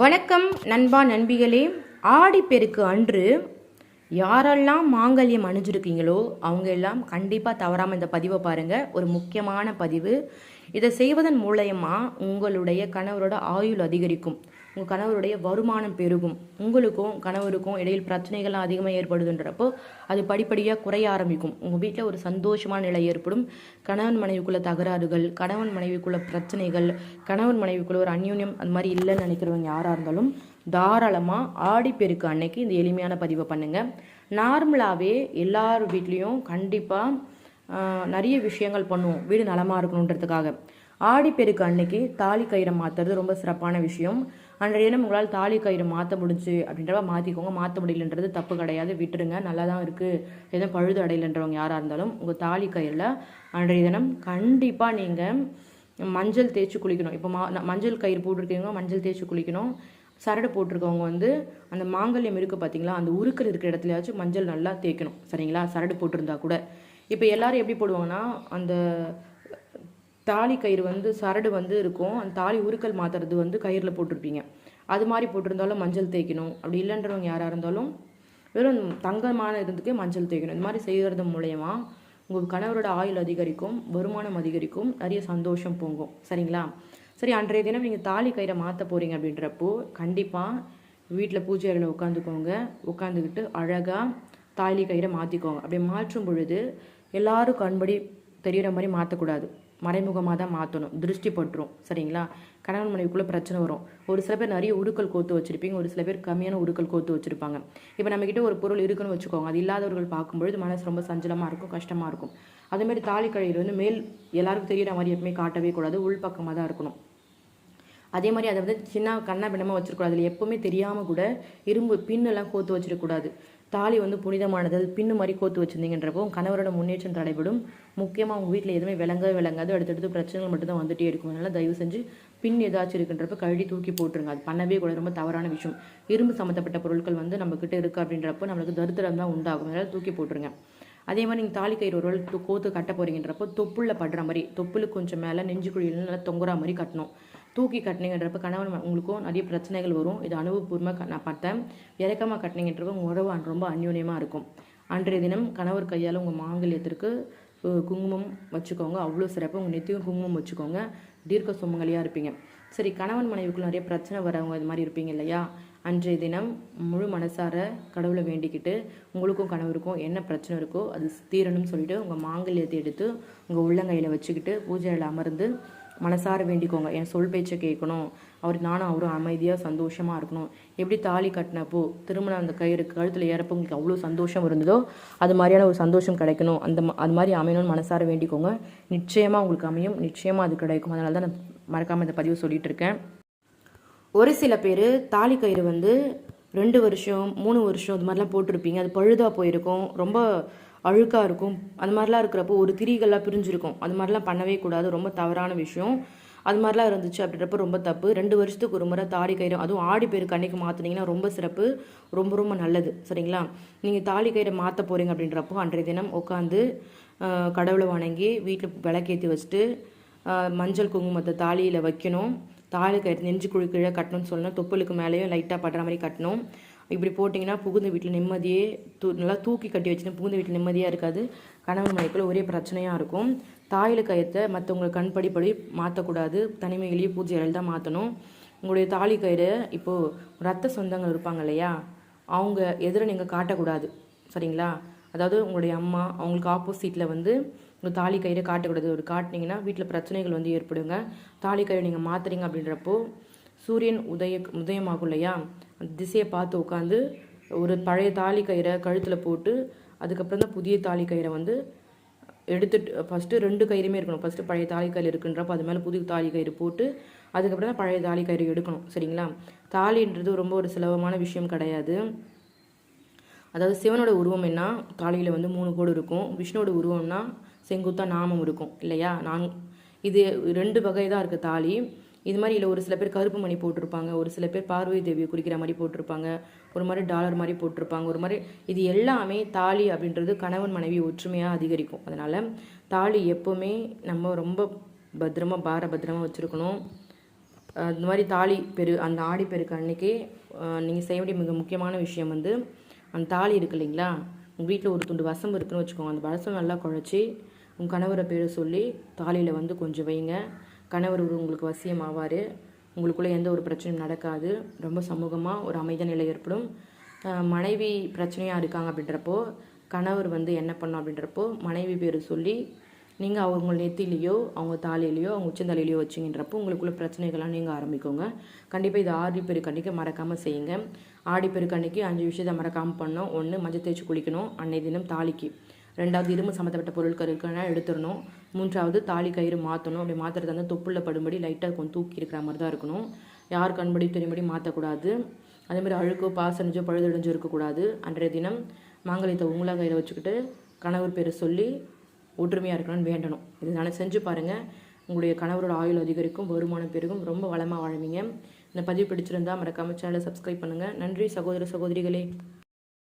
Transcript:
வணக்கம் நண்பா நண்பிகளே. ஆடிப்பெருக்கு அன்று யாரெல்லாம் மாங்கல்யம் அணிஞ்சிருக்கீங்களோ அவங்க எல்லாம் கண்டிப்பாக தவறாமல் இந்த பதிவை பாருங்கள் ஒரு முக்கியமான பதிவு. இதை செய்வதன் மூலயமா உங்களுடைய கணவரோட ஆயுள் அதிகரிக்கும். உங்கள் கணவருடைய வருமானம் பெருகும். உங்களுக்கும் கணவருக்கும் இடையில் பிரச்சனைகள்லாம் அதிகமாக ஏற்படுதுன்றப்போ அது படிப்படியாக குறைய ஆரம்பிக்கும். உங்கள் வீட்டில் ஒரு சந்தோஷமான நிலை ஏற்படும். கணவன் மனைவிக்குள்ள தகராறுகள் கணவன் மனைவிக்குள்ள பிரச்சனைகள் கணவன் மனைவிக்குள்ள ஒரு அந்யூன்யம் அது மாதிரி இல்லைன்னு நினைக்கிறவங்க யாராக இருந்தாலும் தாராளமாக ஆடிப்பெருக்கு அன்னைக்கு இந்த எளிமையான பதிவை பண்ணுங்கள் நார்மலாகவே எல்லார் வீட்லேயும் கண்டிப்பாக நிறைய விஷயங்கள் பண்ணுவோம். வீடு நலமாக இருக்கணுன்றதுக்காக. ஆடிப்பெருக்கு அன்னைக்கு தாலி கயிறை மாற்றுறது ரொம்ப சிறப்பான விஷயம். அன்றைய தினம் உங்களால் தாலி கயிறு மாற்ற முடிஞ்சு அப்படின்றவ மாற்றிக்கோங்க மாற்ற முடியலன்றது தப்பு கிடையாது. விட்டுருங்க. நல்லா தான் இருக்குது எதுவும் பழுது அடையலன்றவங்க யாராக இருந்தாலும் உங்கள் தாலி கயிறில் அன்றைய தினம் கண்டிப்பாக நீங்கள் மஞ்சள் தேய்ச்சி குளிக்கணும். இப்போ மா மஞ்சள் கயிறு போட்டிருக்கீங்க. மஞ்சள் தேய்ச்சி குளிக்கணும். சரடு போட்டிருக்கவங்க வந்து அந்த மாங்கல்யம் இருக்குது பார்த்தீங்களா அந்த உருக்கள் இருக்கிற இடத்துலயாச்சும் மஞ்சள் நல்லா தேய்க்கணும். சரிங்களா? சரடு போட்டிருந்தா கூட. இப்போ எல்லாரும் எப்படி போடுவாங்கன்னா அந்த தாலி கயிறு வந்து சரடு வந்து இருக்கும். அந்த தாலி உருக்கல் மாற்றுறது வந்து கயிறில் போட்டிருப்பீங்க. அது மாதிரி போட்டிருந்தாலும் மஞ்சள் தேய்க்கணும். அப்படி இல்லைன்றவங்க யாராக இருந்தாலும் வெறும் தங்கமான இருந்துக்கே மஞ்சள் தேய்க்கணும். இந்த மாதிரி செய்கிறது மூலயமா உங்கள் கணவரோட ஆயுள் அதிகரிக்கும் வருமானம் அதிகரிக்கும் நிறைய சந்தோஷம் பொங்கும். சரிங்களா? சரி அன்றைய தினம் நீங்கள் தாலி கயிறை மாற்ற போகிறீங்க அப்படின்றப்போ கண்டிப்பாக வீட்டில் பூஜை அறையில் உட்காந்துக்கோங்க. உட்காந்துக்கிட்டு அழகாக தாலி கயிறை மாற்றிக்கோங்க அப்படி மாற்றும் பொழுது எல்லாரும் கண்படி தெரிகிற மாதிரி மாற்றக்கூடாது மறைமுகமாக தான் மாற்றணும் திருஷ்டி பட்டுரும் சரிங்களா? கணவன் மனைவிக்குள்ளே பிரச்சனை வரும். ஒரு சில பேர் நிறைய உடுக்கல் கோத்து வச்சுருப்பீங்க. ஒரு சில பேர் கம்மியான உடுக்கல் கோத்து வச்சுருப்பாங்க. இப்போ நம்மக்கிட்ட ஒரு பொருள் இருக்குன்னு வச்சுக்கோங்க. அது இல்லாதவர்கள் பார்க்கும்பொழுது மனசு ரொம்ப சஞ்சலமாக இருக்கும் கஷ்டமாக இருக்கும். அதேமாதிரி தாலி கயிறு வந்து மேல் எல்லாருக்கும் தெரியிற மாதிரி எப்பவுமே காட்டவே கூடாது. உள் பக்கமாக தான் இருக்கணும். அதே மாதிரி அதை வந்து சின்ன கண்ணா பின்னமாக வச்சிருக்கூடாது அதில் எப்பவுமே தெரியாமல் கூட இரும்பு பின்னெல்லாம் கோத்து வச்சிடக்கூடாது. தாலி வந்து புனிதமானது. அது பின்னு மாதிரி கோத்து வச்சுருந்தீங்கன்றப்போ கணவரோட முன்னேற்றம் தடைபடும். முக்கியமாக உங்கள் வீட்டில் எதுவுமே விளங்கவே விளங்காது. அடுத்தடுத்து பிரச்சனைகள் மட்டும்தான் வந்துட்டே இருக்கும். அதனால் தயவு செஞ்சு பின் ஏதாச்சும் இருக்குன்றப்ப கழுவி தூக்கி போட்டுருங்க. அது பண்ணவே கூட ரொம்ப தவறான விஷயம். இரும்பு சம்மந்தப்பட்ட பொருட்கள் வந்து நம்மக்கிட்ட இருக்குது அப்படின்றப்போ நம்மளுக்கு தரித்திரம் தான் உண்டாகும். அதனால் தூக்கி போட்டுருங்க. அதே மாதிரி நீங்கள் தாலி கயிறு ஒரு கோத்து கட்ட போகிறீங்கன்றப்போ தொப்புளில் படுற மாதிரி தொப்புளுக்கு கொஞ்சம் மேலே நெஞ்சு குழியில் நல்லா தொங்குற மாதிரி கட்டணும். தூக்கி கட்டினீங்கன்றப்ப கணவன் உங்களுக்கும் நிறைய பிரச்சனைகள் வரும். இது அனுபவபூர்வமாக நான் பார்த்தேன். இறக்கமாக கட்டினீங்கன்றப்ப உங்கள் உறவு அன் ரொம்ப அந்யோன்யமாக இருக்கும். அன்றைய தினம் கணவர் கையால் உங்கள் மாங்கல்யத்திற்கு குங்குமம் வச்சுக்கோங்க. அவ்வளோ சிறப்பு. உங்கள் நெத்தியும் குங்குமம் வச்சுக்கோங்க. தீர்க்க சுமங்கலியாக இருப்பீங்க. சரி கணவன் மனைவிக்குள்ள நிறைய பிரச்சனை வரவங்க இது மாதிரி இருப்பீங்க இல்லையா? அன்றைய தினம் முழு மனசார கடவுளை வேண்டிக்கிட்டு உங்களுக்கும் கணவருக்கும் என்ன பிரச்சனை இருக்கோ அது தீரணும்னு சொல்லிட்டு உங்கள் மாங்கல்யத்தை எடுத்து உங்கள் உள்ளங்கையில் வச்சுக்கிட்டு பூஜையில் அமர்ந்து மனசார வேண்டிக்கோங்க. என் சொல் பேச்சை கேட்கணும் அவர் நானும் அவரும் அமைதியாக சந்தோஷமாக இருக்கணும். எப்படி தாலி கட்டினப்போ திருமணம் அந்த கயிறு கழுத்தில் ஏறப்போ உங்களுக்கு அவ்வளோ சந்தோஷம் இருந்ததோ அது மாதிரியான ஒரு சந்தோஷம் கிடைக்கணும். அந்த அது மாதிரி அமையணும்னு மனசார வேண்டிக்கோங்க. நிச்சயமாக உங்களுக்கு அமையும். நிச்சயமாக அது கிடைக்கும். அதனால தான் நான் மறக்காமல் இந்த பதிவு சொல்லிட்டு இருக்கேன். ஒரு சில பேர் தாலி கயிறு வந்து ரெண்டு வருஷம் மூணு வருஷம் இது மாதிரிலாம் போட்டிருப்பீங்க. அது பழுதாக போயிருக்கும். ரொம்ப அழுக்காக இருக்கும். அது மாதிரிலாம் இருக்கிறப்போ ஒரு திரிகள்லாம் பிரிஞ்சிருக்கும். அது மாதிரிலாம் பண்ணவே கூடாது. ரொம்ப தவறான விஷயம். அது மாதிரிலாம் இருந்துச்சு அப்படின்றப்ப ரொம்ப தப்பு. ரெண்டு வருஷத்துக்கு ஒரு முறை தாலி கயிறு அதுவும் ஆடி பேருக்கு அன்னைக்கு மாற்றினீங்கன்னா ரொம்ப சிறப்பு. ரொம்ப ரொம்ப நல்லது. சரிங்களா? நீங்கள் தாலி கயிறை மாற்ற போகிறீங்க அப்படின்றப்போ அன்றைய தினம் உட்காந்து கடவுளை வணங்கி வீட்டில் விளக்கேற்றி வச்சுட்டு மஞ்சள் குங்குமத்தை தாலியில் வைக்கணும். தாலி கயிறு நெஞ்சு குழு கீழே கட்டணும்னு சொல்லணும். தொப்புளுக்கு மேலேயும் லைட்டாக படுற மாதிரி கட்டணும். இப்படி போட்டிங்கன்னா புகுந்த வீட்டில் நிம்மதியே தூ நல்லா தூக்கி கட்டி வச்சுன்னா புகுந்த வீட்டில் நிம்மதியாக இருக்காது. கணவன் மனைக்குள்ள ஒரே பிரச்சனையாக இருக்கும். தாயில கயத்தை மற்றவங்க கண்படி படி மாற்றக்கூடாது தனிமையிலேயே பூஜை அறையில் தான் மாற்றணும் உங்களுடைய தாலி கயிறு இப்போது ரத்த சொந்தங்கள் இருப்பாங்க இல்லையா? அவங்க எதிர நீங்கள் காட்டக்கூடாது. சரிங்களா? அதாவது உங்களுடைய அம்மா அவங்களுக்கு ஆப்போசிட்டில் வந்து உங்கள் தாலி கயிறை காட்டக்கூடாது. ஒரு காட்டினீங்கன்னா வீட்டில் பிரச்சனைகள் வந்து ஏற்படுங்க. தாலி கயிறை நீங்கள் மாற்றுறீங்க அப்படின்றப்போ சூரியன் உதய உதயமாகும் இல்லையா? அந்த திசையை பார்த்து உட்காந்து ஒரு பழைய தாலி கயிறை கழுத்தில் போட்டு அதுக்கப்புறம் தான் புதிய தாலி கயிறை வந்து எடுத்துட்டு ஃபஸ்ட்டு ரெண்டு கயிறுமே இருக்கணும். ஃபஸ்ட்டு பழைய தாலி கயிறு இருக்குன்றப்போ அது மேலே புது தாலி கயிறு போட்டு அதுக்கப்புறம் தான் பழைய தாலி கயிறு எடுக்கணும். சரிங்களா? தாலின்றது ரொம்ப ஒரு சுலபமான விஷயம் கிடையாது. அதாவது சிவனோட உருவம் என்ன? தாலியில் வந்து மூணு கோடு இருக்கும். விஷ்ணுவோட உருவம்னா செங்குத்தா நாமம் இருக்கும் இல்லையா? நான் இது ரெண்டு வகை தான் இருக்குது தாலி. இது மாதிரி இல்லை ஒரு சில பேர் கருப்பு மணி போட்டிருப்பாங்க ஒரு சில பேர் பார்வதி தேவியை குறிக்கிற மாதிரி போட்டிருப்பாங்க ஒரு மாதிரி டாலர் மாதிரி போட்டிருப்பாங்க ஒரு மாதிரி இது எல்லாமே தாலி அப்படின்றது கணவன் மனைவி ஒற்றுமையாக அதிகரிக்கும். அதனால் தாலி எப்போவுமே நம்ம ரொம்ப பத்திரமாக பார பத்திரமாக வச்சுருக்கணும். இந்த மாதிரி தாலி பெரு அந்த ஆடி பெருக்கு அன்னைக்கு நீங்கள் செய்ய வேண்டிய மிக முக்கியமான விஷயம் வந்து அந்த தாலி இருக்கு இல்லைங்களா? உங்கள் வீட்டில் ஒரு துண்டு வசம் இருக்குன்னு வச்சுக்கோங்க. அந்த வசம் நல்லா குழச்சி உங்கள் கணவரை பேரை சொல்லி தாலியில் வந்து கொஞ்சம் வைங்க. கணவர் ஒரு உங்களுக்கு வசியம் ஆவார் உங்களுக்குள்ளே எந்த ஒரு பிரச்சனையும் நடக்காது. ரொம்ப சமூகமாக ஒரு அமைதி நிலை ஏற்படும். மனைவி பிரச்சனையாக இருக்காங்க அப்படின்றப்போ கணவர் வந்து என்ன பண்ணும் அப்படின்றப்போ மனைவி பேர் சொல்லி நீங்கள் அவங்க நெத்திலேயோ அவங்க தாலியிலையோ அவங்க உச்சந்தலையிலையோ வச்சிங்கன்றப்போ உங்களுக்குள்ள பிரச்சனைகள்லாம் நீங்கள் ஆரம்பிக்கோங்க. கண்டிப்பாக இது ஆடி பெருக்கன்னைக்கு மறக்காமல் செய்யுங்க. ஆடி பெருக்கண்ணிக்கு அஞ்சு விஷயத்தை மறக்காமல் பண்ணோம் ஒன்று மஞ்சள் தேய்ச்சி குளிக்கணும். அன்னை தினம் தாலிக்கு. ரெண்டாவது இரும்பு சம்மந்தப்பட்ட பொருட்கள் இருக்குன்னா எடுத்துடணும். மூன்றாவது தாலி கயிறு மாற்றணும் அப்படி மாற்றுறது வந்து தொப்புள்ள படும்படி லைட்டாக கொஞ்சம் தூக்கி இருக்கிற மாதிரி தான் இருக்கணும். யார் கண்படி தெரியும்படி மாற்றக்கூடாது அதேமாதிரி அழுக்கோ பாசனிச்சோ பழுதடைஞ்சோ இருக்கக்கூடாது. அன்றைய தினம் மாங்கலியத்தை உங்களா கையில் வச்சுக்கிட்டு கணவர் பேரை சொல்லி ஒற்றுமையாக இருக்கணும்னு வேண்டணும். இது நான் செஞ்சு பாருங்கள் உங்களுடைய கணவரோட ஆயுள் அதிகரிக்கும் வருமானம் பெருகும். ரொம்ப வளமாக வாழ்வீங்க. இந்த பதிவு பிடிச்சிருந்தா மறக்காமல் சேனலை சப்ஸ்கிரைப் பண்ணுங்கள் நன்றி சகோதர சகோதரிகளே.